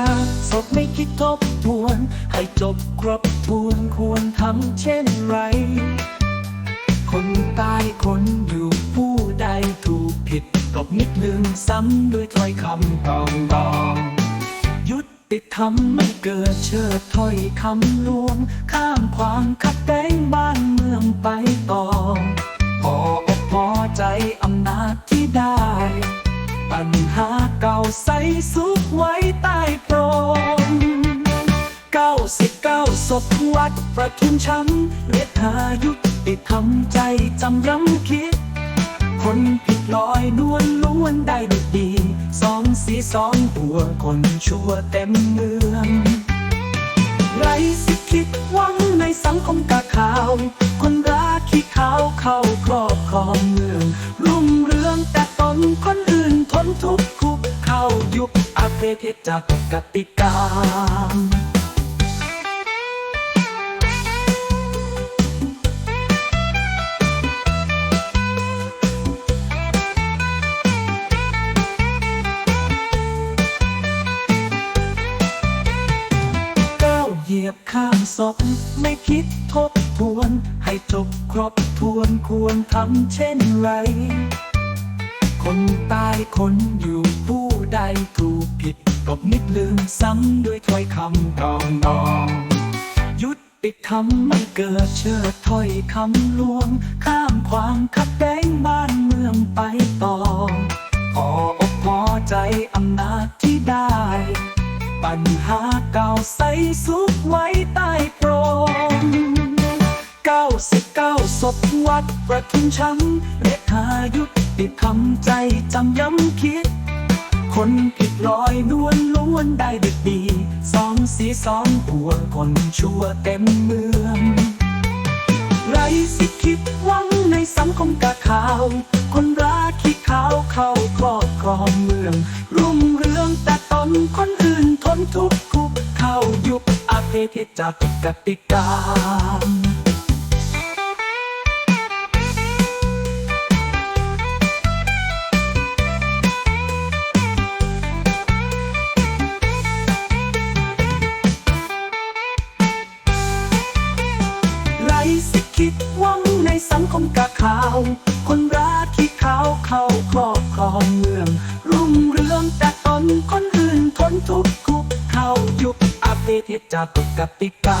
าศพไม่คิดทบทวน ให้จบครบถ้วนควรทำเช่นไร คนตายคนอยู่ผู้ใดถูกผิดตบนิดนึงซ้ำด้วยถ้อยคำตองตองยุติธรรมไม่เกิดเชิดถ้อยคำลวง ข้ามความขัดแย้งบ้านเมืองไปต่อ ประทุมช้ำเรียกหายุติธรรมใจจำรำคิด คนผิดลอยนวลล้วนได้ดดีสองสีสองหัวคนชั่วเต็มเมืองไรสิคิดหวังในสังคมกาขาว คนรักขี้ขาวเข้าครอบครองเมือง รุ่งเรืองแต่ตนคนอื่นทนทุกข์คุกเข้ายุคอาเพศจากกติกา ยียบข้ามศพไม่คิดทบทวน ให้จบครบทวนควรทำเช่นไร คนตายคนอยู่ผู้ใดถูกผิดกบนิดลืมซ้ำด้วยถ้อยคำตองดองยุดติธรรมไม่เกิดเชิดถ้อยคำลวง ข้ามความขัดแย้งบ้านเมืองไปต่อพออกพอใจอำนาจที่ได้ ปัญหาเก่าใสซุก วัดประทุมช้ำเรียกหายุติธรรมใจจำย้ำคิด คนผิดลอยนวลล้วนได้ดึกดีสองสีสองหัวคนชั่วเต็มเมืองไรสิคิดหวังในสังคมกาขาว คนรักขี้ขาวเข้าครอบครองเมือง รุ่งเรืองแต่ตนคนอื่นทนทุกข์คุกเข้ายุคอาเพศจากกติกา สิคิดหวังในสังคมกาขาว คนรักที่เขาวเข้าครอบครองเมือง รุ่งเรืองแต่ตนคนอื่นทนทุกข์คุกเข้ายุบอาเพศจากกติกา